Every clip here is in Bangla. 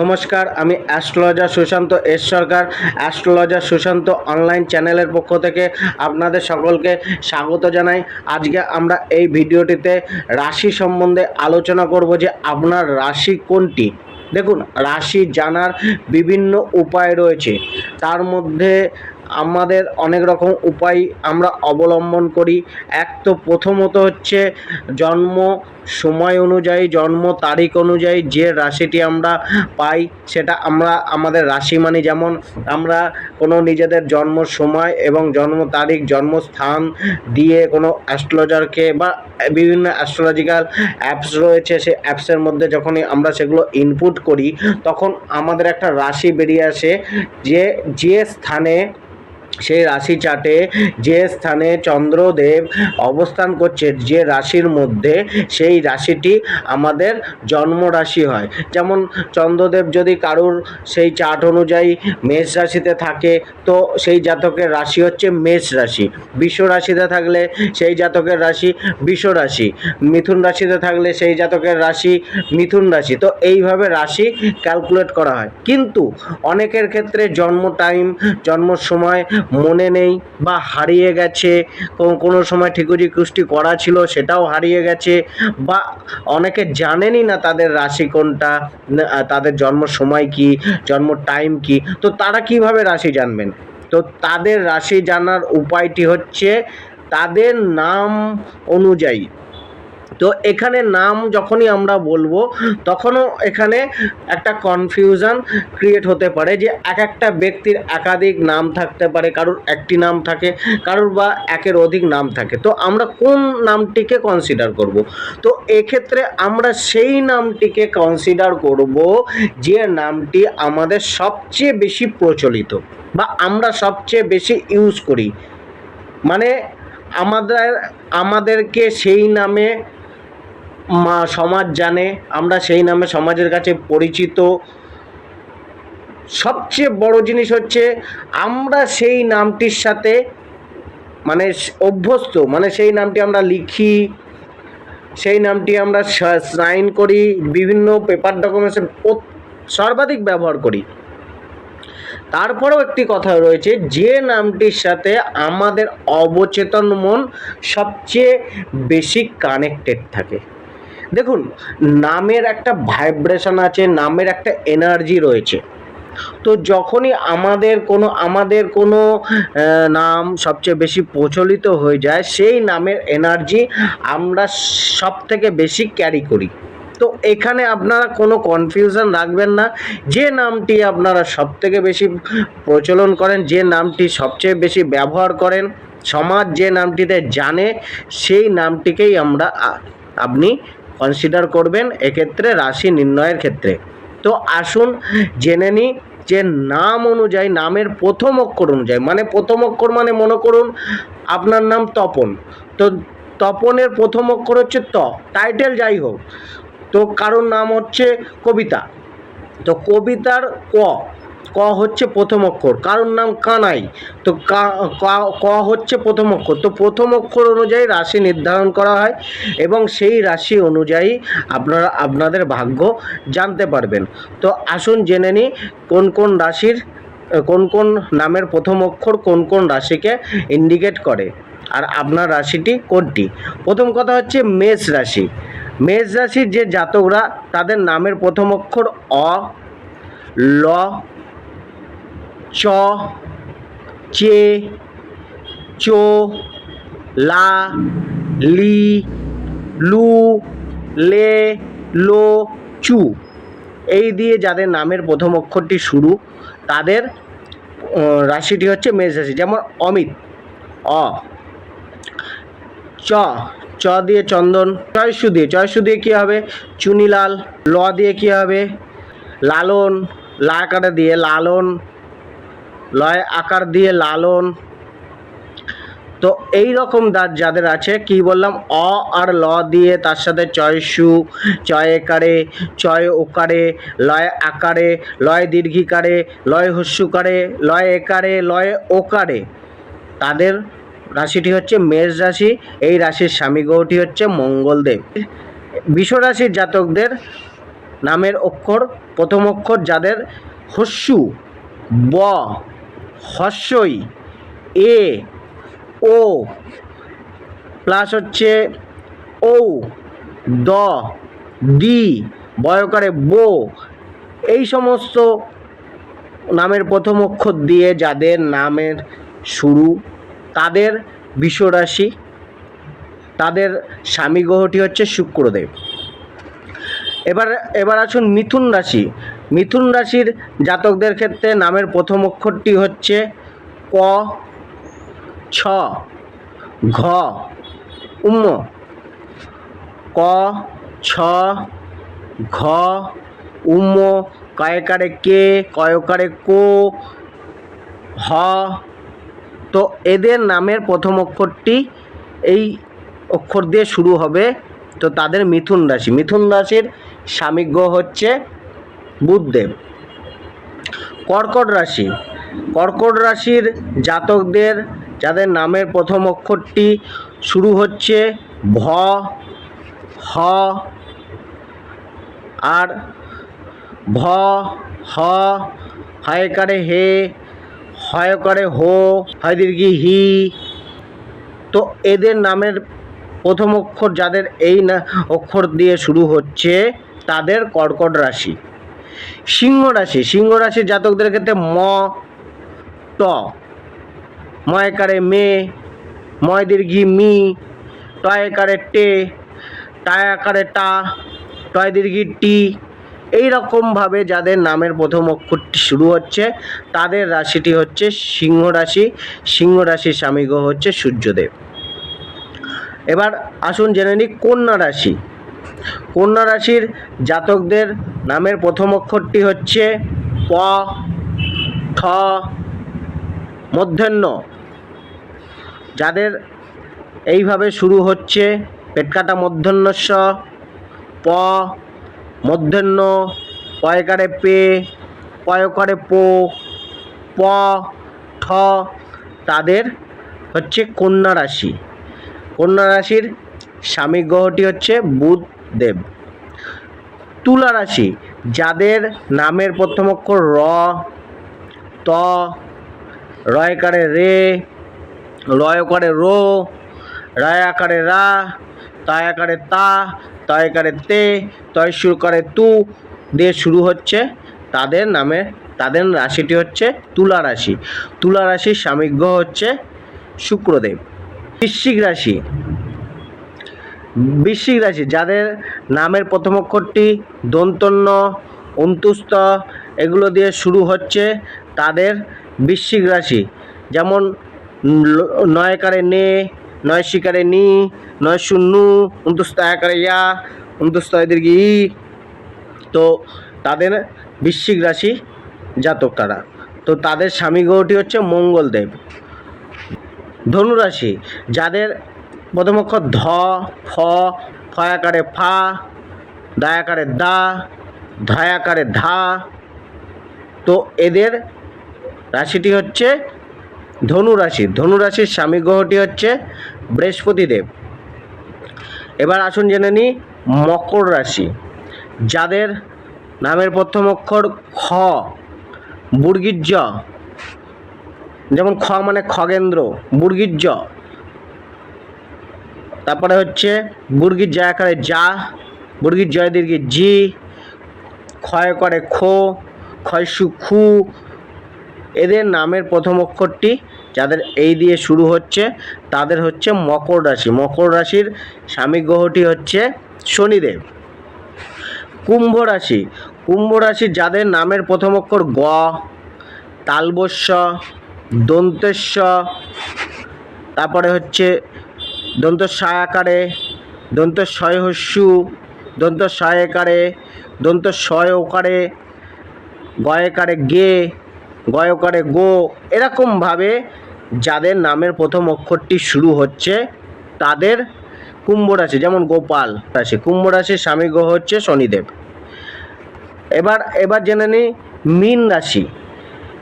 নমস্কার, আমি astrologer Sushanta S Sarkar. Astrologer Sushanta online চ্যানেলের পক্ষ থেকে আপনাদের সকলকে স্বাগত জানাই। আজকে আমরা এই ভিডিওটিতে রাশি সম্বন্ধে আলোচনা করব যে আপনার রাশি কোনটি। দেখুন, রাশি জানার বিভিন্ন উপায় রয়েছে। তার মধ্যে আমাদের অনেক রকম উপায় আমরা অবলম্বন করি। এক তো প্রথমত হচ্ছে জন্ম সময় অনুযায়ী, জন্ম তারিখ অনুযায়ী যে রাশিটি আমরা পাই, সেটা আমরা, আমাদের রাশি মানি যেমন আমরা কোনো নিজেদের জন্ম সময় এবং জন্ম তারিখ জন্মস্থান দিয়ে কোনো অ্যাস্ট্রোলজারকে বা বিভিন্ন অ্যাস্ট্রোলজিক্যাল অ্যাপস রয়েছে, সেই অ্যাপসের মধ্যে যখনই আমরা সেগুলো ইনপুট করি, তখন আমাদের একটা রাশি বেরিয়ে আসে যে যে স্থানে সেই রাশি চার্টে যে স্থানে চন্দ্রদেব অবস্থান করছে যে রাশির মধ্যে, সেই রাশিটি আমাদের জন্ম রাশি হয়। যেমন চন্দ্রদেব যদি কারুর সেই চার্ট অনুযায়ী মেষ রাশিতে থাকে, তো সেই জাতকের রাশি হচ্ছে মেষ রাশি। বিশ্ব রাশিতে থাকলে সেই জাতকের রাশি বিশ্ব রাশি। মিথুন রাশিতে থাকলে সেই জাতকের রাশি মিথুন রাশি। তো এইভাবে রাশি ক্যালকুলেট করা হয়। কিন্তু অনেকের ক্ষেত্রে জন্ম টাইম, জন্ম সময় মনে নেই বা হারিয়ে গেছে কোনো সময় ঠিকুজি কুষ্টি করা ছিল সেটাও হারিয়ে গেছে বা অনেকে জানেনই না তাদের রাশি কোনটা তাদের জন্ম সময় কি, জন্ম টাইম কি, তো তারা কীভাবে রাশি জানবেন? তো তাদের রাশি জানার উপায়টি হচ্ছে তাদের নাম অনুযায়ী। তো এখানে নাম যখনই আমরা বলব, তখনও এখানে একটা কনফিউশন ক্রিয়েট হতে পারে যে এক একটা ব্যক্তির একাধিক নাম থাকতে পারে, কারোর একটি নাম থাকে, কারোর বা একের অধিক নাম থাকে। তো আমরা কোন নামটিকে কনসিডার করব? তো এক্ষেত্রে আমরা সেই নামটিকে কনসিডার করব যে নামটি আমাদের সবচেয়ে বেশি প্রচলিত বা আমরা সবচেয়ে বেশি ইউজ করি। মানে আমাদের, আমাদেরকে সেই নামে মা সমাজ জানে, আমরা সেই নামে সমাজের কাছে পরিচিত। সবচেয়ে বড় জিনিস হচ্ছে, আমরা সেই নামটির সাথে মানে অভ্যস্ত মানে সেই নামটি আমরা লিখি, সেই নামটি আমরা সাইন করি, বিভিন্ন পেপার ডকুমেন্টসে সর্বাধিক ব্যবহার করি। তারপরেও একটি কথা রয়েছে, যে নামটির সাথে আমাদের অবচেতন মন সবচেয়ে বেশি কানেক্টেড থাকে। দেখুন, নামের একটা ভাইব্রেশন আছে, নামের একটা এনার্জি রয়েছে। তো যখনই আমাদের কোনো আমাদের কোনো নাম সবচেয়ে বেশি প্রচলিত হয়ে যায়, সেই নামের এনার্জি আমরা সব থেকে বেশি ক্যারি করি। তো এখানে আপনারা কোনো কনফিউশন রাখবেন না, যে নামটি আপনারা সব থেকে বেশি প্রচলন করেন, যে নামটি সবচেয়ে বেশি ব্যবহার করেন, সমাজ যে নামটিতে জানে, সেই নামটিকেই আমরা আপনি কনসিডার করবেন এক্ষেত্রে রাশি নির্ণয়ের ক্ষেত্রে। তো আসুন জেনে নিই যে নাম অনুযায়ী, নামের প্রথম অক্ষর অনুযায়ী মানে প্রথম অক্ষর মানে মনে করুন আপনার নাম তপন। তো তপনের প্রথম অক্ষর হচ্ছে ত টাইটেল যাই হোক। তো কারোর নাম হচ্ছে কবিতা। তো কবিতার ক ক হচ্ছে প্রথম অক্ষর। কারোর নাম কানাই তো কা- হচ্ছে প্রথম অক্ষর। তো প্রথম অক্ষর অনুযায়ী রাশি নির্ধারণ করা হয় এবং সেই রাশি অনুযায়ী আপনারা, আপনাদের ভাগ্য জানতে পারবেন। তো আসুন জেনে নিই কোন কোন রাশির, কোন কোন নামের প্রথম অক্ষর কোন কোন রাশিকে ইন্ডিকেট করে। আর আপনার রাশিটি কোনটি? প্রথম কথা হচ্ছে মেষ রাশি। মেষ রাশির যে জাতকরা, তাদের নামের প্রথম অক্ষর অ, ল চ, চে, চো, লা, লি, লু, লে, লো, চু। এই দিয়ে যাদের নামের প্রথম অক্ষরটি শুরু, তাদের রাশিটি হচ্ছে মেষ রাশি, যেমন অমিত, অ। চ চ দিয়ে চন্দন, চয়সু দিয়ে চয়সু দিয়ে কী হবে? চুনিলাল, ল দিয়ে কী হবে? লালন, লা আকারে দিয়ে লালন লয় আকার দিয়ে লালন। তো এই রকম দাঁত যাদের আছে, কি বললাম, অ আর ল দিয়ে তার সাথে চয়সু চয় একারে, চয় ওকারে, লয় আকারে, লয় দীর্ঘিকারে, লয় হস্যুকারে, লয় একারে, লয় ওকারে। তাদের রাশিটি হচ্ছে মেষ রাশি, এই রাশির স্বামী গ্রহটি হচ্ছে মঙ্গলদেব। বিশ্বরাশির জাতকদের নামের অক্ষর, প্রথম অক্ষর যাদের হস্যু, ব। হস্যই, এ, ও, প্লাস হচ্ছে ও দ, দি বয়কারে বো। এই সমস্ত নামের প্রথম অক্ষর দিয়ে যাদের নামের শুরু, তাদের বিশ্বরাশি, তাদের স্বামী গ্রহটি হচ্ছে শুক্রদেব। এবার এবার আসুন মিথুন রাশি। মিথুন রাশির জাতকদের ক্ষেত্রে নামের প্রথম অক্ষরটি হচ্ছে ক, ছ, ঘ উম ক, ছ, ঘ উম কয়কারে কে, কয়কারে কো, হ। তো এদের নামের প্রথম অক্ষরটি এই অক্ষর দিয়ে শুরু হবে। তো তাদের মিথুন রাশি। মিথুন রাশির স্বামী গ্রহ হচ্ছে বুধদেব কর্কট রাশি। কর্কট রাশির জাতকদের, যাদের নামের প্রথম অক্ষরটি শুরু হচ্ছে ভ, হ, আর ভ, হ হয়কারে হে হয়কারে হো, হয় দীর্ঘি হি। তো এদের নামের প্রথম অক্ষর, যাদের এই না অক্ষর দিয়ে শুরু হচ্ছে, তাদের কর্কট রাশি। সিংহ রাশি, সিংহ রাশির জাতকদের ক্ষেত্রে ম ট ময়কারে মে ময় দীর্ঘি মি টয়কারে টে টায় টায়াকারে টা টয় দীর্ঘি টি। এই রকমভাবে যাদের নামের প্রথম অক্ষরটি শুরু হচ্ছে, তাদের রাশিটি হচ্ছে সিংহ রাশি। সিংহ রাশির স্বামী হচ্ছে সূর্যদেব। এবার আসুন জেনে নিই কন্যা রাশি। কন্যা রাশির জাতকদের নামের প্রথম অক্ষরটি হচ্ছে প, ঠ মধ্যাহ্ন যাদের এইভাবে শুরু হচ্ছে পেটকাটা মধ্যাহ্নস্ব প মধ্যাহ্ন পয়কারে পে পয়কারে পো, প, ঠ, তাদের হচ্ছে কন্যা রাশি। কন্যা রাশির স্বামী গ্রহটি হচ্ছে বুধ দেব তুলা রাশি, যাদের নামের প্রথম অক্ষর র, ত রয়কারে রে রয়কারে রো রায় আকারে রা তায় আকারে তা তয় আকারে তে তয় শুরু করে তু দিয়ে শুরু হচ্ছে তাদের নামে তাদের রাশিটি হচ্ছে তুলা রাশি। তুলা রাশির স্বামী গ্রহ হচ্ছে শুক্রদেব। বৃশ্চিক রাশি বৃশ্চিক রাশি, যাদের নামের প্রথম অক্ষরটি দন্তন্য অন্তুস্ত এগুলো দিয়ে শুরু হচ্ছে তাদের বৃশ্চিক রাশি। যেমন নয়কারে নে, নয় শিকারে নি, নয় শূন্য অন্তুস্ত আকারে ইয়া অন্তুস্ত দীর্ঘ ই। তো তাদের বৃশ্চিক রাশি জাতক তারা তো তাদের স্বামী গ্রহটি হচ্ছে মঙ্গলদেব। ধনুরাশি যাদের প্রথম অক্ষর ধ, ফ, ফয়াকারে ফা, দায়াকারে দা, ধায়াকারে ধা। তো এদের রাশিটি হচ্ছে ধনু রাশি ধনু রাশির স্বামী গ্রহটি হচ্ছে বৃহস্পতিদেব। এবার আসুন জেনে নিই মকর রাশি। যাদের নামের প্রথম অক্ষর খ বুর্গিজ যেমন খ মানে খগেন্দ্র বুর্গির জ তারপরে হচ্ছে বুর্গির জয় আকারে যা বুর্গির জয় দীর্ঘে জি, ক্ষয় করে খো ক্ষয়সু খু, এদের নামের প্রথম অক্ষরটি যাদের এই দিয়ে শুরু হচ্ছে, তাদের হচ্ছে মকর রাশি। মকর রাশির স্বামী গ্রহটি হচ্ছে শনিদেব। কুম্ভ রাশি। কুম্ভ রাশি যাদের নামের প্রথম অক্ষর গ, তালবস্য দন্তেশ্ব তারপরে হচ্ছে দন্ত আকারে দন্ত হস্যু দন্ত একারে দন্ত ওকারে গয়কারে গে, গয়কারে গো। এরকমভাবে যাদের নামের প্রথম অক্ষরটি শুরু হচ্ছে, তাদের কুম্ভ রাশি, যেমন গোপাল রাশি, কুম্ভ রাশির স্বামী গ্রহ হচ্ছে শনিদেব। এবার এবার জেনে নিই মীন রাশি।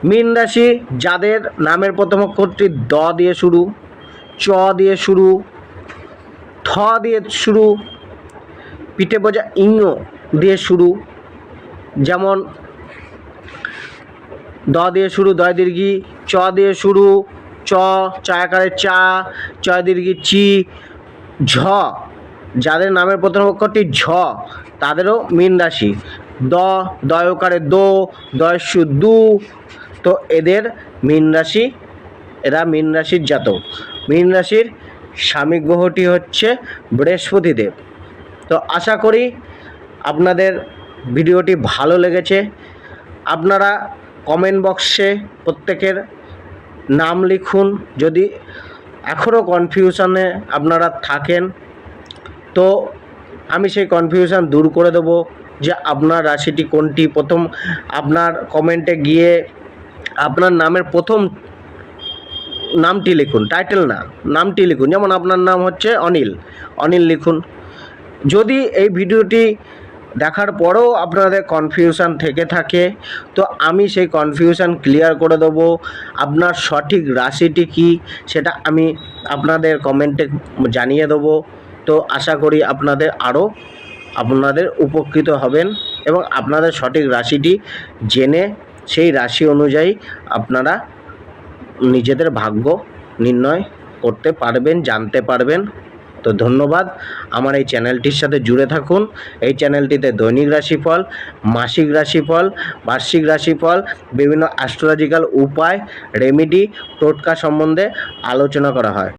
মীন রাশি যাদের নামের প্রথম অক্ষরটি দ দিয়ে শুরু, চ দিয়ে শুরু থ দিয়ে শুরু, পিঠে বোঝা ইঙ দিয়ে শুরু, যেমন দ দিয়ে শুরু দয় দীর্ঘি, চ দিয়ে শুরু চ চায়াকারের চা চয় দীর্ঘি চি, ঝ, যাদের নামের প্রথম অক্ষরটি ঝ, তাদেরও মীন রাশি। দ দয়কারে দো দয়সু দু তো এদের মীন রাশি, এরা মীন রাশির জাতক। মীন রাশির স্বামী গ্রহটি হচ্ছে বৃহস্পতিদেব। তো আশা করি আপনাদের ভিডিওটি ভালো লেগেছে। আপনারা কমেন্ট বক্সে প্রত্যেকের নাম লিখুন। যদি এখনও কনফিউশনে আপনারা থাকেন, তো আমি সেই কনফিউশন দূর করে দেবো যে আপনার রাশিটি কোনটি। প্রথম আপনার কমেন্টে গিয়ে আপনার নামের প্রথম নামটি লিখুন টাইটেল না, নামটি লিখুন, যেমন আপনার নাম হচ্ছে অনিল অনিল লিখুন। যদি এই ভিডিওটি দেখার পরেও আপনাদের কনফিউশন থেকে থাকে, তো আমি সেই কনফিউশন ক্লিয়ার করে দেবো, আপনার সঠিক রাশিটি কি, সেটা আমি আপনাদের কমেন্টে জানিয়ে দেবো। তো আশা করি আপনাদের আরও আপনাদের উপকৃত হবেন এবং আপনাদের সঠিক রাশিটি জেনে সেই রাশি অনুযায়ী আপনারা নিজেদের ভাগ্য নির্ণয় করতে পারবেন, জানতে পারবেন। তো ধন্যবাদ। আমার এই চ্যানেলটির সাথে জুড়ে থাকুন। এই চ্যানেলটিতে দৈনিক রাশিফল, মাসিক রাশিফল, বার্ষিক রাশিফল, বিভিন্ন অ্যাস্ট্রোলজিক্যাল উপায় রেমিডি টোটকা সম্বন্ধে আলোচনা করা হয়।